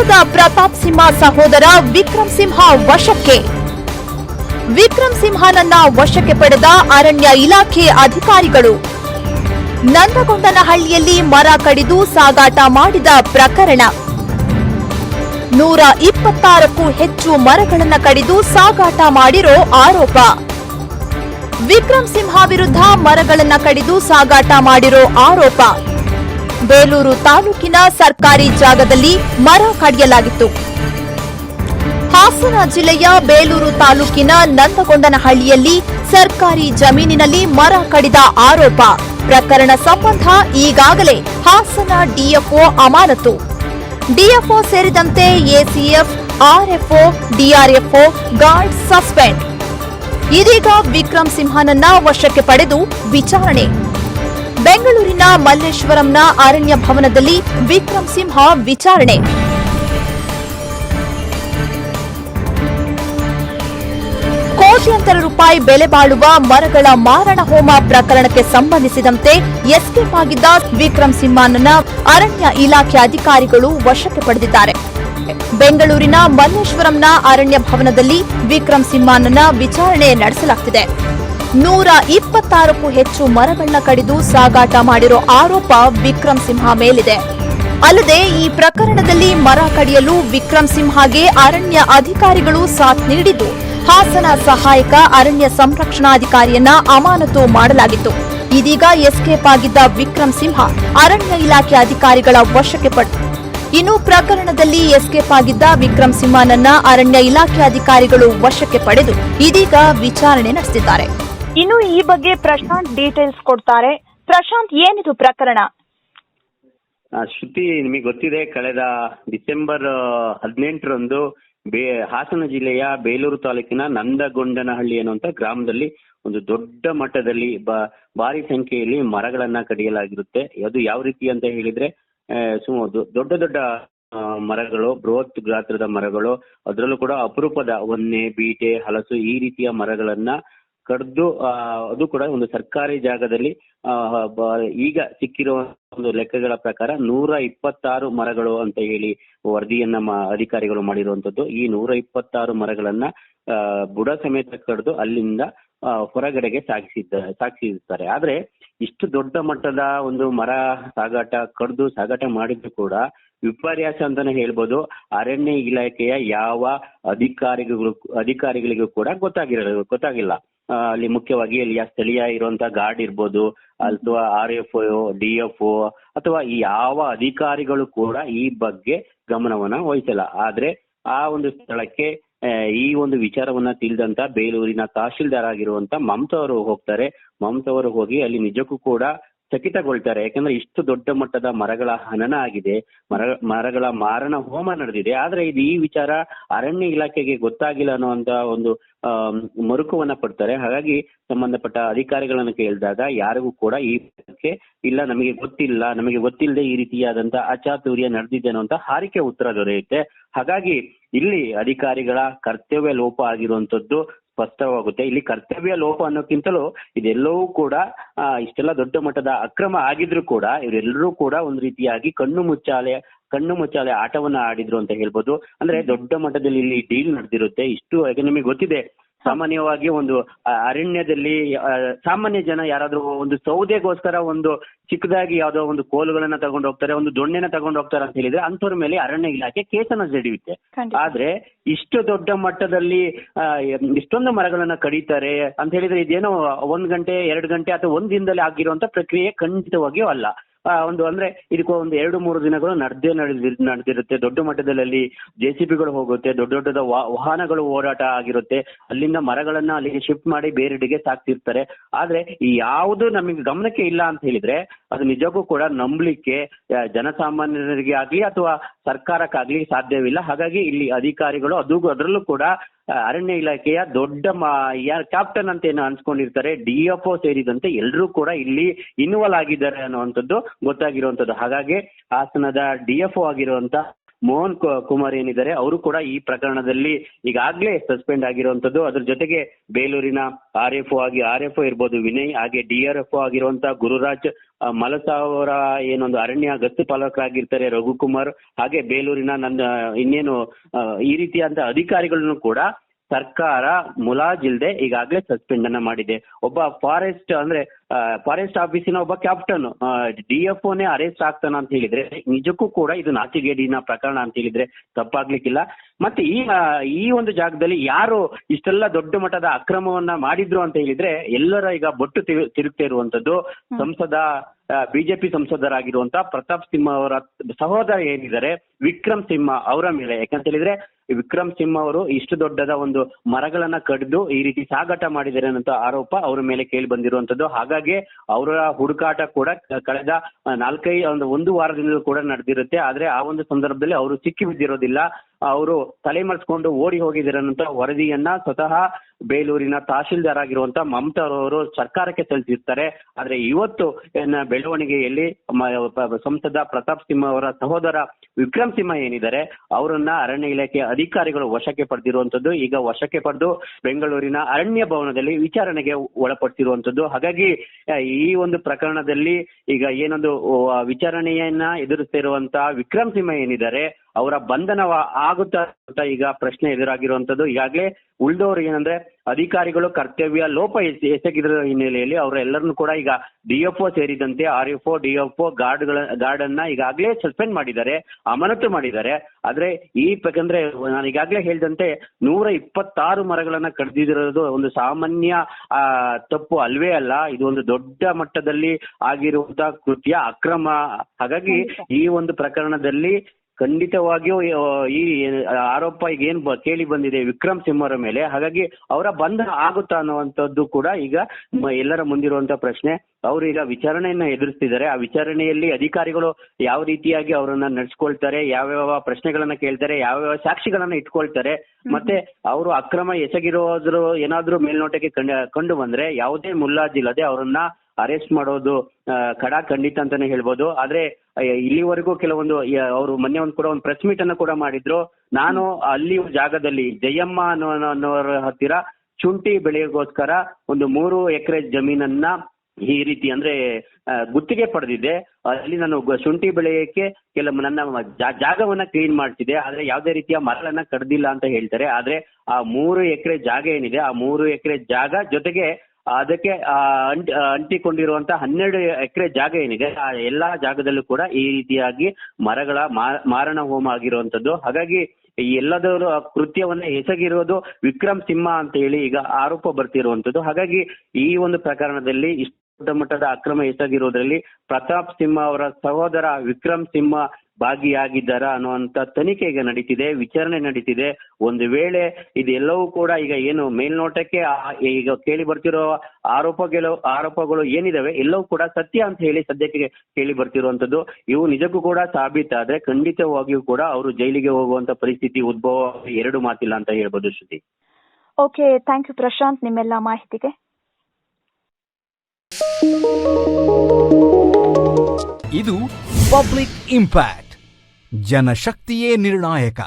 ವರ್ಷದ ಪ್ರತಾಪ್ ಸಿಂಹ ಸಹೋದರ ವಿಕ್ರಮ್ ಸಿಂಹ ವಶಕ್ಕೆ. ವಿಕ್ರಮ್ ಸಿಂಹನನ್ನ ವಶಕ್ಕೆ ಪಡೆದ ಅರಣ್ಯ ಇಲಾಖೆ ಅಧಿಕಾರಿಗಳು. ನಂದಗೊಂಡನಹಳ್ಳಿಯಲ್ಲಿ ಮರ ಕಡಿದು ಸಾಗಾಟ ಮಾಡಿದ ಪ್ರಕರಣ. ನೂರ ಇಪ್ಪತ್ತಾರಕ್ಕೂ ಹೆಚ್ಚು ಮರಗಳನ್ನು ಕಡಿದು ಸಾಗಾಟ ಮಾಡಿರೋ ಆರೋಪ. ವಿಕ್ರಮ್ ಸಿಂಹ ವಿರುದ್ಧ ಮರಗಳನ್ನು ಕಡಿದು ಸಾಗಾಟ ಮಾಡಿರೋ ಆರೋಪ. ಬೇಲೂರು ತಾಲೂಕಿನ ಸರ್ಕಾರಿ ಜಾಗದಲ್ಲಿ ಮರ ಕಡಿಯಲಾಗಿತ್ತು. ಹಾಸನ ಜಿಲ್ಲೆಯ ಬೇಲೂರು ತಾಲೂಕಿನ ನಂದಗೊಂಡನಹಳ್ಳಿಯಲ್ಲಿ ಸರ್ಕಾರಿ ಜಮೀನಿನಲ್ಲಿ ಮರ ಕಡಿದ ಆರೋಪ. ಪ್ರಕರಣ ಸಂಬಂಧ ಈಗಾಗಲೇ ಹಾಸನ ಡಿಎಫ್ಒ ಅಮಾನತು. ಡಿಎಫ್ಒ ಸೇರಿದಂತೆ ACF, RFO, DRFO guard suspend. ಇದೀಗ ವಿಕ್ರಮ್ ಸಿಂಹನನ್ನ ವಶಕ್ಕೆ ಪಡೆದು ವಿಚಾರಣೆ. ಬೆಂಗಳೂರಿನ ಮಲ್ಲೇಶ್ವರಂನ ಅರಣ್ಯ ಭವನದಲ್ಲಿ ವಿಕ್ರಮ್ ಸಿಂಹ ವಿಚಾರಣೆ. ಕೋಟ್ಯಂತರ ರೂಪಾಯಿ ಬೆಲೆ ಬಾಳುವ ಮರಗಳ ಮಾರಣ ಹೋಮ ಪ್ರಕರಣಕ್ಕೆ ಸಂಬಂಧಿಸಿದಂತೆ ಎಸ್ಕೇಪ್ ಆಗಿದ್ದ ವಿಕ್ರಮ್ ಸಿಂಹನನ್ನ ಅರಣ್ಯ ಇಲಾಖೆ ಅಧಿಕಾರಿಗಳು ವಶಕ್ಕೆ ಪಡೆದಿದ್ದಾರೆ. ಬೆಂಗಳೂರಿನ ಮಲ್ಲೇಶ್ವರಂನ ಅರಣ್ಯ ಭವನದಲ್ಲಿ ವಿಕ್ರಮ್ ಸಿಂಹನನ್ನ ವಿಚಾರಣೆ ನಡೆಸಲಾಗುತ್ತಿದೆ ನೂರ ಇಪ್ಪತ್ತಾರಕ್ಕೂ ಹೆಚ್ಚು ಮರಗಳನ್ನ ಕಡಿದು ಸಾಗಾಟ ಮಾಡಿರೋ ಆರೋಪ ವಿಕ್ರಮ್ ಸಿಂಹ ಮೇಲಿದೆ. ಅಲ್ಲದೆ ಈ ಪ್ರಕರಣದಲ್ಲಿ ಮರ ಕಡಿಯಲು ವಿಕ್ರಮ್ ಸಿಂಹಗೆ ಅರಣ್ಯ ಅಧಿಕಾರಿಗಳು ಸಾಥ್ ನೀಡಿದ್ದು, ಹಾಸನ ಸಹಾಯಕ ಅರಣ್ಯ ಸಂರಕ್ಷಣಾಧಿಕಾರಿಯನ್ನ ಅಮಾನತು ಮಾಡಲಾಗಿತ್ತು. ಇದೀಗ ಎಸ್ಕೇಪ್ ಆಗಿದ್ದ ವಿಕ್ರಮ್ ಸಿಂಹ ಅರಣ್ಯ ಇಲಾಖೆ ಅಧಿಕಾರಿಗಳ ವಶಕ್ಕೆ ಪಟ್ಟು ಇನ್ನು ಪ್ರಕರಣದಲ್ಲಿ ಎಸ್ಕೇಪ್ ಆಗಿದ್ದ ವಿಕ್ರಮ್ ಸಿಂಹನನ್ನ ಅರಣ್ಯ ಇಲಾಖೆ ಅಧಿಕಾರಿಗಳು ವಶಕ್ಕೆ ಪಡೆದು ಇದೀಗ ವಿಚಾರಣೆ ನಡೆಸಿದ್ದಾರೆ ಇನ್ನು ಈ ಬಗ್ಗೆ ಪ್ರಶಾಂತ್ ಡೀಟೇಲ್ಸ್ ಕೊಡ್ತಾರೆ. ಪ್ರಶಾಂತ್ ಏನಿದು ಪ್ರಕರಣ? ಶ್ರುತಿ ನಿಮಗೆ ಗೊತ್ತಿದೆ ಕಳೆದ ಡಿಸೆಂಬರ್ ಹದಿನೆಂಟರಂದು ಬೇ ಹಾಸನ ಜಿಲ್ಲೆಯ ಬೇಲೂರು ತಾಲೂಕಿನ ನಂದಗೊಂಡನಹಳ್ಳಿ ಅನ್ನುವಂಥ ಗ್ರಾಮದಲ್ಲಿ ಒಂದು ದೊಡ್ಡ ಮಟ್ಟದಲ್ಲಿ ಬ ಭಾರಿ ಸಂಖ್ಯೆಯಲ್ಲಿ ಮರಗಳನ್ನ ಕಡಿಯಲಾಗಿರುತ್ತೆ. ಅದು ಯಾವ ರೀತಿ ಅಂತ ಹೇಳಿದ್ರೆ ಆ, ದೊಡ್ಡ ದೊಡ್ಡ ಮರಗಳು ಬೃಹತ್ ಗಾತ್ರದ ಮರಗಳು ಅದರಲ್ಲೂ ಕೂಡ ಅಪರೂಪದ ಒಂದೆ ಬೀಟೆ ಹಲಸು ಈ ರೀತಿಯ ಮರಗಳನ್ನ ಕಡ್ದು ಅದು ಕೂಡ ಒಂದು ಸರ್ಕಾರಿ ಜಾಗದಲ್ಲಿ ಈಗ ಸಿಕ್ಕಿರುವ ಒಂದು ಲೆಕ್ಕಗಳ ಪ್ರಕಾರ ನೂರ ಇಪ್ಪತ್ತಾರು ಮರಗಳು ಅಂತ ಹೇಳಿ ವರದಿಯನ್ನ ಅಧಿಕಾರಿಗಳು ಮಾಡಿರುವಂತದ್ದು. ಈ ನೂರ ಇಪ್ಪತ್ತಾರು ಮರಗಳನ್ನ ಬುಡ ಸಮೇತ ಕಡ್ದು ಅಲ್ಲಿಂದ ಹೊರಗಡೆಗೆ ಸಾಗಿಸಿದ್ದ ಸಾಗಿಸಿರ್ತಾರೆ ಆದ್ರೆ ಇಷ್ಟು ದೊಡ್ಡ ಮಟ್ಟದ ಒಂದು ಮರ ಸಾಗಾಟ, ಕಡ್ದು ಸಾಗಾಟ ಮಾಡಿದ್ರು ಕೂಡ ವಿಪರ್ಯಾಸ ಅಂತಾನೆ ಹೇಳ್ಬೋದು. ಅರಣ್ಯ ಇಲಾಖೆಯ ಯಾವ ಅಧಿಕಾರಿಗಳು, ಅಧಿಕಾರಿಗಳಿಗೂ ಕೂಡ ಗೊತ್ತಾಗಿರ ಗೊತ್ತಾಗಿಲ್ಲ. ಅಲ್ಲಿ ಮುಖ್ಯವಾಗಿ ಅಲ್ಲಿ ಸ್ಥಳೀಯ ಇರುವಂತಹ ಗಾರ್ಡ್ ಇರ್ಬೋದು, ಅಥವಾ ಆರ್ ಎಫ್ ಡಿ ಎಫ್ ಅಥವಾ ಯಾವ ಅಧಿಕಾರಿಗಳು ಕೂಡ ಈ ಬಗ್ಗೆ ಗಮನವನ್ನ ವಹಿಸಲ್ಲ. ಆದ್ರೆ ಆ ಒಂದು ಸ್ಥಳಕ್ಕೆ ಈ ಒಂದು ವಿಚಾರವನ್ನ ತಿಳಿದಂತ ಬೇಲೂರಿನ ತಹಶೀಲ್ದಾರ್ ಆಗಿರುವಂತ ಮಮತಾ ಅವರು ಹೋಗ್ತಾರೆ. ಮಮತಾ ಅವರು ಹೋಗಿ ಅಲ್ಲಿ ನಿಜಕ್ಕೂ ಕೂಡ ಚಕಿತಗೊಳ್ತಾರೆ. ಯಾಕಂದ್ರೆ ಇಷ್ಟು ದೊಡ್ಡ ಮಟ್ಟದ ಮರಗಳ ಹನನ ಆಗಿದೆ. ಮರ ಮರಗಳ ಮಾರಣ ಹೋಮ ನಡೆದಿದೆ. ಆದ್ರೆ ಇದು ಈ ವಿಚಾರ ಅರಣ್ಯ ಇಲಾಖೆಗೆ ಗೊತ್ತಾಗಿಲ್ಲ ಅನ್ನುವಂತ ಒಂದು ಆ, ಮರುಕುವನ್ನ ಪಡ್ತಾರೆ. ಹಾಗಾಗಿ ಸಂಬಂಧಪಟ್ಟ ಅಧಿಕಾರಿಗಳನ್ನು ಕೇಳಿದಾಗ ಯಾರಿಗೂ ಕೂಡ ಈ ಬಗ್ಗೆ ಇಲ್ಲ ನಮಗೆ ಗೊತ್ತಿಲ್ಲ ನಮಗೆ ಗೊತ್ತಿಲ್ಲದೆ ಈ ರೀತಿಯಾದಂತ ಅಚಾತುರ್ಯ ನಡೆದಿದೆ ಅನ್ನುವಂತ ಹಾರಿಕೆ ಉತ್ತರ ದೊರೆಯುತ್ತೆ. ಹಾಗಾಗಿ ಇಲ್ಲಿ ಅಧಿಕಾರಿಗಳ ಕರ್ತವ್ಯ ಲೋಪ ಆಗಿರುವಂತದ್ದು ಸ್ಪಷ್ಟವಾಗುತ್ತೆ. ಇಲ್ಲಿ ಕರ್ತವ್ಯ ಲೋಪ ಅನ್ನೋಕ್ಕಿಂತಲೂ ಇದೆಲ್ಲವೂ ಕೂಡ ಆ, ಇಷ್ಟೆಲ್ಲ ದೊಡ್ಡ ಮಟ್ಟದ ಅಕ್ರಮ ಆಗಿದ್ರು ಕೂಡ ಇವರೆಲ್ಲರೂ ಕೂಡ ಒಂದು ರೀತಿಯಾಗಿ ಕಣ್ಣು ಮುಚ್ಚಾಲೆ ಕಣ್ಣು ಮುಚ್ಚಾಲೆ ಆಟವನ್ನ ಆಡಿದ್ರು ಅಂತ ಹೇಳ್ಬೋದು. ಅಂದ್ರೆ ದೊಡ್ಡ ಮಟ್ಟದಲ್ಲಿ ಇಲ್ಲಿ ಡೀಲ್ ನಡೆದಿರುತ್ತೆ. ಇಷ್ಟು ಯಾಕೆ ನಿಮಗೆ ಗೊತ್ತಿದೆ. ಸಾಮಾನ್ಯವಾಗಿ ಒಂದು ಅರಣ್ಯದಲ್ಲಿ ಸಾಮಾನ್ಯ ಜನ ಯಾರಾದ್ರೂ ಒಂದು ಸೌದೆಗೋಸ್ಕರ ಒಂದು ಚಿಕ್ಕದಾಗಿ ಯಾವ್ದೋ ಒಂದು ಕೋಲುಗಳನ್ನ ತಗೊಂಡು ಹೋಗ್ತಾರೆ ಒಂದು ದೊಣ್ಣೆನ ತಗೊಂಡು ಹೋಗ್ತಾರೆ ಅಂತ ಹೇಳಿದ್ರೆ ಅಂಥವ್ರ ಮೇಲೆ ಅರಣ್ಯ ಇಲಾಖೆ ಕೇಸನ್ನ ಜಡಿಯುತ್ತೆ. ಆದ್ರೆ ಇಷ್ಟು ದೊಡ್ಡ ಮಟ್ಟದಲ್ಲಿ ಇಷ್ಟೊಂದು ಮರಗಳನ್ನ ಕಡಿತಾರೆ ಅಂತ ಹೇಳಿದ್ರೆ ಇದೇನೋ ಒಂದ್ ಗಂಟೆ ಎರಡು ಗಂಟೆ ಅಥವಾ ಒಂದ್ ದಿನದಲ್ಲಿ ಆಗಿರುವಂತ ಪ್ರಕ್ರಿಯೆ ಖಂಡಿತವಾಗಿಯೂ ಅಲ್ಲ. ಒಂದು ಅಂದ್ರೆ ಇದಕ್ಕೂ ಒಂದು ಎರಡು ಮೂರು ದಿನಗಳು ನಡೆದೇ ನಡೆದಿ, ನಡೆದಿರುತ್ತೆ. ದೊಡ್ಡ ಮಟ್ಟದಲ್ಲಿ ಅಲ್ಲಿ ಜೆ ಸಿ ಬಿಗಳು ಹೋಗುತ್ತೆ. ದೊಡ್ಡ ದೊಡ್ಡದ ವಾಹನಗಳು ಓಡಾಟ ಆಗಿರುತ್ತೆ. ಅಲ್ಲಿಂದ ಮರಗಳನ್ನ ಅಲ್ಲಿಗೆ ಶಿಫ್ಟ್ ಮಾಡಿ ಬೇರೆಡೆಗೆ ಸಾಕ್ತಿರ್ತಾರೆ. ಆದ್ರೆ ಯಾವುದು ನಮಗೆ ಗಮನಕ್ಕೆ ಇಲ್ಲ ಅಂತ ಹೇಳಿದ್ರೆ ಅದು ನಿಜಕ್ಕೂ ಕೂಡ ನಂಬಲಿಕ್ಕೆ ಜನಸಾಮಾನ್ಯರಿಗೆ ಆಗ್ಲಿ ಅಥವಾ ಸರ್ಕಾರಕ್ಕಾಗ್ಲಿ ಸಾಧ್ಯವಿಲ್ಲ. ಹಾಗಾಗಿ ಇಲ್ಲಿ ಅಧಿಕಾರಿಗಳು ಅದು, ಅದರಲ್ಲೂ ಕೂಡ ಅರಣ್ಯ ಇಲಾಖೆಯ ದೊಡ್ಡ ಯಾರು ಕ್ಯಾಪ್ಟನ್ ಅಂತ ಏನು ಅನ್ಸ್ಕೊಂಡಿರ್ತಾರೆ, ಡಿ ಎಫ್ ಒ ಸೇರಿದಂತೆ ಎಲ್ಲರೂ ಕೂಡ ಇಲ್ಲಿ ಇನ್ವಾಲ್ವ್ ಆಗಿದ್ದಾರೆ ಅನ್ನುವಂಥದ್ದು ಗೊತ್ತಾಗಿರುವಂಥದ್ದು. ಹಾಗಾಗಿ ಹಾಸನದ ಡಿ ಎಫ್ ಒ ಆಗಿರುವಂತ ಮೋಹನ್ ಕುಮಾರ್ ಏನಿದ್ದಾರೆ, ಅವರು ಕೂಡ ಈ ಪ್ರಕರಣದಲ್ಲಿ ಈಗಾಗಲೇ ಸಸ್ಪೆಂಡ್ ಆಗಿರುವಂತದ್ದು ಅದ್ರ ಜೊತೆಗೆ ಬೇಲೂರಿನ ಆರ್ ಎಫ್ ಆಗಿ, ಆರ್ ಎಫ್ ಇರ್ಬೋದು, ವಿನಯ್, ಹಾಗೆ ಡಿ ಆರ್ ಎಫ್ ಆಗಿರುವಂತಹ ಗುರುರಾಜ್ ಮಲಸಾ ಅವರ ಏನೊಂದು ಅರಣ್ಯ ಗಸ್ತು ಪಾಲಕರಾಗಿರ್ತಾರೆ ರಘುಕುಮಾರ್, ಹಾಗೆ ಬೇಲೂರಿನ ನನ್ನ, ಇನ್ನೇನು ಈ ರೀತಿಯಾದ ಅಧಿಕಾರಿಗಳನ್ನು ಕೂಡ ಸರ್ಕಾರ ಮುಲಾಜಿಲ್ದೆ ಈಗಾಗಲೇ ಸಸ್ಪೆಂಡ್ ಅನ್ನ ಮಾಡಿದೆ. ಒಬ್ಬ ಫಾರೆಸ್ಟ್ ಅಂದ್ರೆ ಫಾರೆಸ್ಟ್ ಆಫೀಸಿನ ಒಬ್ಬ ಕ್ಯಾಪ್ಟನ್ ಡಿ ಎಫ್ ಓನೇ ಅರೆಸ್ಟ್ ಆಗ್ತಾನ ಅಂತ ಹೇಳಿದ್ರೆ ನಿಜಕ್ಕೂ ಕೂಡ ಇದು ನಾಚಿಗೇಡಿನ ಪ್ರಕರಣ ಅಂತ ಹೇಳಿದ್ರೆ ತಪ್ಪಾಗ್ಲಿಕ್ಕಿಲ್ಲ. ಮತ್ತೆ ಈ ಈ ಒಂದು ಜಾಗದಲ್ಲಿ ಯಾರು ಇಷ್ಟೆಲ್ಲ ದೊಡ್ಡ ಮಟ್ಟದ ಅಕ್ರಮವನ್ನ ಮಾಡಿದ್ರು ಅಂತ ಹೇಳಿದ್ರೆ ಎಲ್ಲರ ಈಗ ಬೊಟ್ಟು ತಿರು- ತಿರುಗ್ತಾ ಇರುವಂತದ್ದು ಸಂಸದ ಬಿಜೆಪಿ ಸಂಸದರಾಗಿರುವಂತ ಪ್ರತಾಪ್ ಸಿಂಹ ಅವರ ಸಹೋದರ ಏನಿದ್ದಾರೆ ವಿಕ್ರಮ್ ಸಿಂಹ ಅವರ ಮೇಲೆ. ಯಾಕಂತ ಹೇಳಿದ್ರೆ ವಿಕ್ರಮ್ ಸಿಂಹ ಅವರು ಇಷ್ಟು ದೊಡ್ಡದ ಒಂದು ಮರಗಳನ್ನ ಕಡಿದು ಈ ರೀತಿ ಸಾಗಾಟ ಮಾಡಿದ್ದಾರೆ ಅನ್ನೋ ಆರೋಪ ಅವರ ಮೇಲೆ ಕೇಳಿ ಬಂದಿರುವಂತದ್ದು ಹಾಗಾಗಿ ಅವರ ಹುಡುಕಾಟ ಕೂಡ ಕಳೆದ ನಾಲ್ಕೈ ಒಂದು ಒಂದು ವಾರದಿಂದಲೂ ಕೂಡ ನಡೆದಿರುತ್ತೆ. ಆದ್ರೆ ಆ ಒಂದು ಸಂದರ್ಭದಲ್ಲಿ ಅವರು ಸಿಕ್ಕಿ ಬಿದ್ದಿರೋದಿಲ್ಲ. ಅವರು ತಲೆಮರೆಸ್ಕೊಂಡು ಓಡಿ ಹೋಗಿದ್ದಾರೆ ಅನ್ನೋ ವರದಿಯನ್ನ ಸ್ವತಃ ಬೇಲೂರಿನ ತಹಶೀಲ್ದಾರ್ ಆಗಿರುವಂತ ಮಮತಾ ಅವರು ಸರ್ಕಾರಕ್ಕೆ ಸಲ್ಲಿಸಿರ್ತಾರೆ. ಆದ್ರೆ ಇವತ್ತು ಬೆಳವಣಿಗೆಯಲ್ಲಿ ಸಂಸದ ಪ್ರತಾಪ್ ಸಿಂಹ ಅವರ ಸಹೋದರ ವಿಕ್ರಮ್ ಸಿಂಹ ಏನಿದ್ದಾರೆ, ಅವರನ್ನ ಅರಣ್ಯ ಇಲಾಖೆ ಅಧಿಕಾರಿಗಳು ವಶಕ್ಕೆ ಪಡೆದಿರುವಂತದ್ದು, ಈಗ ವಶಕ್ಕೆ ಪಡೆದು ಬೆಂಗಳೂರಿನ ಅರಣ್ಯ ಭವನದಲ್ಲಿ ವಿಚಾರಣೆಗೆ ಒಳಪಟ್ಟಿರುವಂತದ್ದು ಹಾಗಾಗಿ ಈ ಒಂದು ಪ್ರಕರಣದಲ್ಲಿ ಈಗ ಏನೊಂದು ವಿಚಾರಣೆಯನ್ನ ಎದುರಿಸ್ತಿರುವಂತಹ ವಿಕ್ರಮ್ ಸಿಂಹ ಏನಿದ್ದಾರೆ ಅವರ ಬಂಧನ ಆಗುತ್ತಾ ಅಂತ ಈಗ ಪ್ರಶ್ನೆ ಎದುರಾಗಿರುವಂತದ್ದು. ಈಗಾಗಲೇ ಉಳಿದವರು ಏನಂದ್ರೆ ಅಧಿಕಾರಿಗಳು ಕರ್ತವ್ಯ ಲೋಪ ಎಸಗಿದ್ರ ಎಸಗಿದ ಹಿನ್ನೆಲೆಯಲ್ಲಿ ಅವರೆಲ್ಲರನ್ನು ಕೂಡ ಈಗ ಡಿಎಫ್ಒ ಸೇರಿದಂತೆ ಆರ್ ಎಫ್ ಒ ಡಿಎಫ್ಒ ಗಾರ್ಡ್ಗಳ ಗಾರ್ಡ್ ಅನ್ನ ಈಗಾಗಲೇ ಸಸ್ಪೆಂಡ್ ಮಾಡಿದ್ದಾರೆ ಅಮಾನತು ಮಾಡಿದ್ದಾರೆ. ಆದ್ರೆ ಈ ಯಾಕಂದ್ರೆ ನಾನು ಈಗಾಗಲೇ ಹೇಳಿದಂತೆ ನೂರ ಇಪ್ಪತ್ತಾರು ಮರಗಳನ್ನ ಕಡಿದಿರೋದು ಒಂದು ಸಾಮಾನ್ಯ ತಪ್ಪು ಅಲ್ವೇ ಅಲ್ಲ. ಇದು ಒಂದು ದೊಡ್ಡ ಮಟ್ಟದಲ್ಲಿ ಆಗಿರುವಂತಹ ಕೃತ್ಯ ಅಕ್ರಮ. ಹಾಗಾಗಿ ಈ ಒಂದು ಪ್ರಕರಣದಲ್ಲಿ ಖಂಡಿತವಾಗಿಯೂ ಈ ಆರೋಪ ಈಗ ಏನ್ ಕೇಳಿ ಬಂದಿದೆ ವಿಕ್ರಮ್ ಸಿಂಹರ ಮೇಲೆ ಹಾಗಾಗಿ ಅವರ ಬಂಧನ ಆಗುತ್ತಾ ಅನ್ನುವಂಥದ್ದು ಕೂಡ ಈಗ ಎಲ್ಲರ ಮುಂದಿರುವಂತ ಪ್ರಶ್ನೆ. ಅವರು ಈಗ ವಿಚಾರಣೆಯನ್ನ ಎದುರಿಸ್ತಿದ್ದಾರೆ. ಆ ವಿಚಾರಣೆಯಲ್ಲಿ ಅಧಿಕಾರಿಗಳು ಯಾವ ರೀತಿಯಾಗಿ ಅವರನ್ನ ನಡೆಸ್ಕೊಳ್ತಾರೆ ಯಾವ್ಯಾವ ಪ್ರಶ್ನೆಗಳನ್ನ ಕೇಳ್ತಾರೆ ಯಾವ್ಯಾವ ಸಾಕ್ಷಿಗಳನ್ನ ಇಟ್ಕೊಳ್ತಾರೆ ಮತ್ತೆ ಅವರು ಅಕ್ರಮ ಎಸಗಿರೋದ್ರು ಏನಾದ್ರೂ ಮೇಲ್ನೋಟಕ್ಕೆ ಕಂಡು ಕಂಡು ಬಂದ್ರೆ ಯಾವುದೇ ಮುಲ್ಲಾಜಿಲ್ಲದೆ ಅವರನ್ನ ಅರೆಸ್ಟ್ ಮಾಡೋದು ಕಡಾ ಖಂಡಿತ ಅಂತಾನೆ ಹೇಳ್ಬೋದು. ಆದ್ರೆ ಇಲ್ಲಿವರೆಗೂ ಕೆಲವೊಂದು ಅವರು ಮೊನ್ನೆ ಒಂದು ಕೂಡ ಒಂದು ಪ್ರೆಸ್ ಮೀಟ್ ಅನ್ನ ಕೂಡ ಮಾಡಿದ್ರು. ನಾನು ಅಲ್ಲಿ ಜಾಗದಲ್ಲಿ, ಜಯಮ್ಮ ಅನ್ನೋ, ಅನ್ನೋರ ಹತ್ತಿರ ಶುಂಠಿ ಬೆಳೆಯೋಗೋಸ್ಕರ ಒಂದು ಮೂರು ಎಕರೆ ಜಮೀನನ್ನ ಈ ರೀತಿ ಅಂದ್ರೆ ಗುತ್ತಿಗೆ ಪಡೆದಿದ್ದೆ. ಅಲ್ಲಿ ನಾನು ಶುಂಠಿ ಬೆಳೆಯಕ್ಕೆ ಕೆಲ ನನ್ನ ಜಾಗವನ್ನ ಕ್ಲೀನ್ ಮಾಡ್ತಿದ್ದೆ. ಆದ್ರೆ ಯಾವುದೇ ರೀತಿಯ ಮರಳನ್ನ ಕಡ್ದಿಲ್ಲ ಅಂತ ಹೇಳ್ತಾರೆ. ಆದ್ರೆ ಆ ಮೂರು ಎಕರೆ ಜಾಗ ಏನಿದೆ, ಆ ಮೂರು ಎಕರೆ ಜಾಗ ಜೊತೆಗೆ ಅದಕ್ಕೆ ಅಂಟಿ ಅಂಟಿಕೊಂಡಿರುವಂತಹ ಅಂಟಿಕೊಂಡಿರುವಂತ ಹನ್ನೆರಡು ಎಕರೆ ಜಾಗ ಏನಿದೆ, ಆ ಎಲ್ಲಾ ಜಾಗದಲ್ಲೂ ಕೂಡ ಈ ರೀತಿಯಾಗಿ ಮರಗಳ ಮಾರಣ ಹೋಮ ಆಗಿರುವಂತದ್ದು. ಹಾಗಾಗಿ ಎಲ್ಲದರ ಕೃತ್ಯವನ್ನ ಎಸಗಿರೋದು ವಿಕ್ರಮ್ ಸಿಂಹ ಅಂತ ಹೇಳಿ ಈಗ ಆರೋಪ ಬರ್ತಿರುವಂತದ್ದು. ಹಾಗಾಗಿ ಈ ಒಂದು ಪ್ರಕರಣದಲ್ಲಿ ಇಷ್ಟು ದೊಡ್ಡ ಮಟ್ಟದ ಅಕ್ರಮ ಎಸಗಿರೋದ್ರಲ್ಲಿ ಪ್ರತಾಪ್ ಸಿಂಹ ಅವರ ಸಹೋದರ ವಿಕ್ರಮ್ ಸಿಂಹ ಭಾಗಿಯಾಗಿದ್ದಾರಾ ಅನ್ನುವಂತ ತನಿಖೆ ಈಗ ನಡೀತಿದೆ ವಿಚಾರಣೆ ನಡೀತಿದೆ. ಒಂದು ವೇಳೆ ಇದೆಲ್ಲವೂ ಕೂಡ ಈಗ ಏನು ಮೇಲ್ನೋಟಕ್ಕೆ ಈಗ ಕೇಳಿ ಬರ್ತಿರೋ ಆರೋಪಗಳು ಆರೋಪಗಳು ಏನಿದಾವೆ ಎಲ್ಲವೂ ಕೂಡ ಸತ್ಯ ಅಂತ ಹೇಳಿ ಸದ್ಯಕ್ಕೆ ಕೇಳಿ ಬರ್ತಿರುವಂತದ್ದು ಇವು ನಿಜಕ್ಕೂ ಕೂಡ ಸಾಬೀತಾದ್ರೆ ಖಂಡಿತವಾಗಿಯೂ ಕೂಡ ಅವರು ಜೈಲಿಗೆ ಹೋಗುವಂತ ಪರಿಸ್ಥಿತಿ ಉದ್ಭವ ಎರಡು ಮಾತಿಲ್ಲ ಅಂತ ಹೇಳ್ಬೋದು Shruti. Okay thank you Prashant ನಿಮ್ಮೆಲ್ಲ ಮಾಹಿತಿಗೆ. ಇದು ಪಬ್ಲಿಕ್ ಇಂಪ್ಯಾಕ್ಟ್. ಜನಶಕ್ತಿಯೇ ನಿರ್ಣಾಯಕ